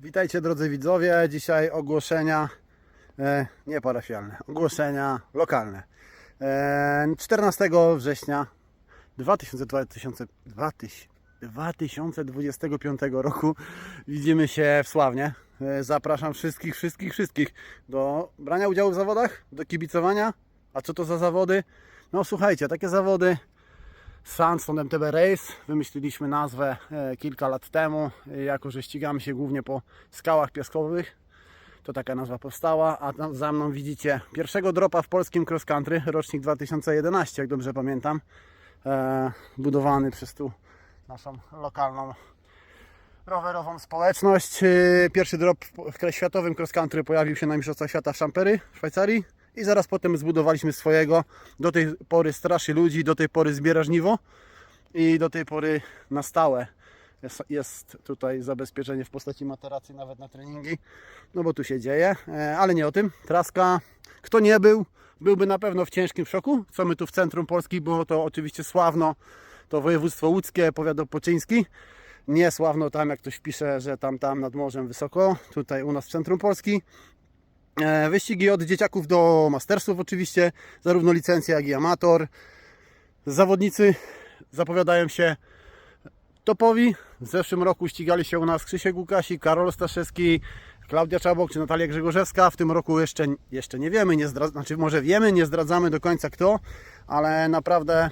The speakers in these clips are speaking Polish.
Witajcie drodzy widzowie. Dzisiaj ogłoszenia e, nie parafialne, ogłoszenia lokalne. E, 14 września 2000, 2000, 2025 roku widzimy się w Sławnie. E, Zapraszam wszystkich, wszystkich, wszystkich do brania udziału w zawodach, do kibicowania. A co to za zawody? No słuchajcie, takie zawody Sandstone MTB Race. Wymyśliliśmy nazwę e, kilka lat temu, e, jako że ścigamy się głównie po skałach piaskowych. To taka nazwa powstała, a za mną widzicie pierwszego dropa w polskim cross country, rocznik 2011, jak dobrze pamiętam. E, budowany przez tu naszą lokalną rowerową społeczność. E, Pierwszy drop w- światowym cross country pojawił się na Mistrzostwach Świata w Champery w Szwajcarii i zaraz potem zbudowaliśmy swojego. Do tej pory straszy ludzi, do tej pory zbiera żniwo i do tej pory na stałe jest, jest tutaj zabezpieczenie w postaci materacji nawet na treningi, no bo tu się dzieje, E, ale nie o tym. Traska, kto nie był, byłby na pewno w ciężkim szoku, co my tu w centrum Polski, było to oczywiście Sławno, to województwo łódzkie, powiat opoczyński, nie Sławno tam, jak ktoś pisze, że tam, tam nad morzem wysoko, tutaj u nas w centrum Polski. E, Wyścigi od dzieciaków do mastersów oczywiście, zarówno licencja jak i amator. Zawodnicy zapowiadają się topowi. W zeszłym roku ścigali się u nas Krzysiek Łukasik, Karol Staszewski, Klaudia Czabok czy Natalia Grzegorzewska. W tym roku jeszcze, jeszcze nie wiemy, nie zdra... znaczy może wiemy, nie zdradzamy do końca kto, ale naprawdę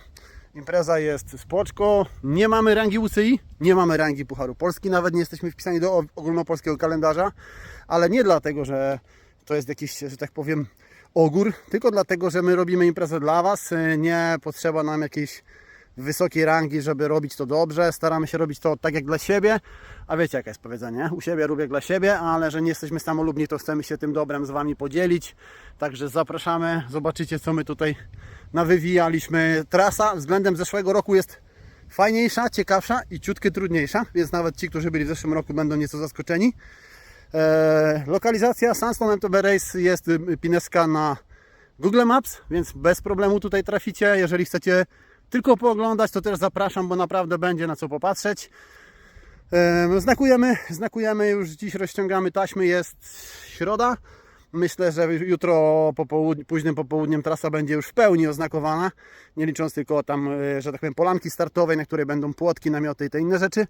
impreza jest spoczko. Nie mamy rangi UCI, nie mamy rangi Pucharu Polski, nawet nie jesteśmy wpisani do og- ogólnopolskiego kalendarza, ale nie dlatego, że to jest jakiś, że tak powiem, ogór, tylko dlatego, że my robimy imprezę dla Was. Nie potrzeba nam jakiejś wysokiej rangi, żeby robić to dobrze. Staramy się robić to tak jak dla siebie. A wiecie, jakie jest powiedzenie? U siebie robię jak dla siebie, ale że nie jesteśmy samolubni, to chcemy się tym dobrem z Wami podzielić. Także zapraszamy, zobaczycie, co my tutaj nawywijaliśmy. Trasa względem zeszłego roku jest fajniejsza, ciekawsza i ciutkę trudniejsza, więc nawet ci, którzy byli w zeszłym roku, będą nieco zaskoczeni. E, lokalizacja Sandstone MTB Race jest y, pineska na Google Maps, więc bez problemu tutaj traficie. Jeżeli chcecie tylko pooglądać, to też zapraszam, bo naprawdę będzie na co popatrzeć. E, Znakujemy, znakujemy już dziś, rozciągamy taśmy, jest środa. Myślę, że jutro popołudnie, późnym popołudniem trasa będzie już w pełni oznakowana, nie licząc tylko tam, e, że tak powiem, polanki startowej, na której będą płotki, namioty i te inne rzeczy,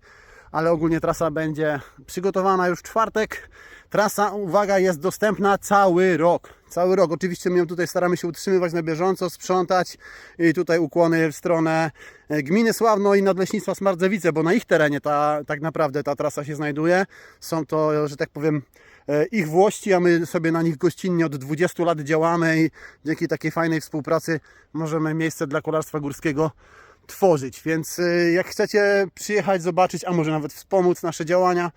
ale ogólnie trasa będzie przygotowana już w czwartek. Trasa, uwaga, jest dostępna cały rok. Cały rok. Oczywiście my ją tutaj staramy się utrzymywać na bieżąco, sprzątać i tutaj ukłony w stronę e, gminy Sławno i Nadleśnictwa Smardzewice, bo na ich terenie ta, tak naprawdę ta trasa się znajduje. Są to, że tak powiem, e, ich włości, a my sobie na nich gościnnie od 20 lat działamy i dzięki takiej fajnej współpracy możemy miejsce dla kolarstwa górskiego tworzyć. Więc y, jak chcecie przyjechać, zobaczyć, a może nawet wspomóc nasze działania,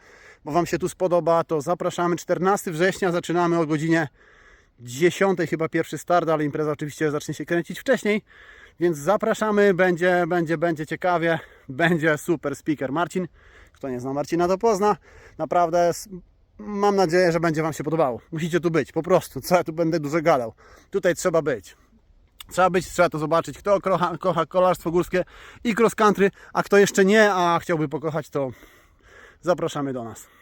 bo Wam się tu spodoba, to zapraszamy. 14 września zaczynamy o godzinie 10 chyba pierwszy start, ale impreza oczywiście zacznie się kręcić wcześniej. Więc zapraszamy, będzie, będzie, będzie ciekawie, będzie super speaker Marcin. Kto nie zna Marcina, to pozna. Naprawdę mam nadzieję, że będzie Wam się podobało. Musicie tu być, po prostu. Co ja tu będę dużo gadał. Tutaj trzeba być. Trzeba być, trzeba to zobaczyć. Kto kocha, kocha kolarstwo górskie i cross country, a kto jeszcze nie, a chciałby pokochać, to zapraszamy do nas.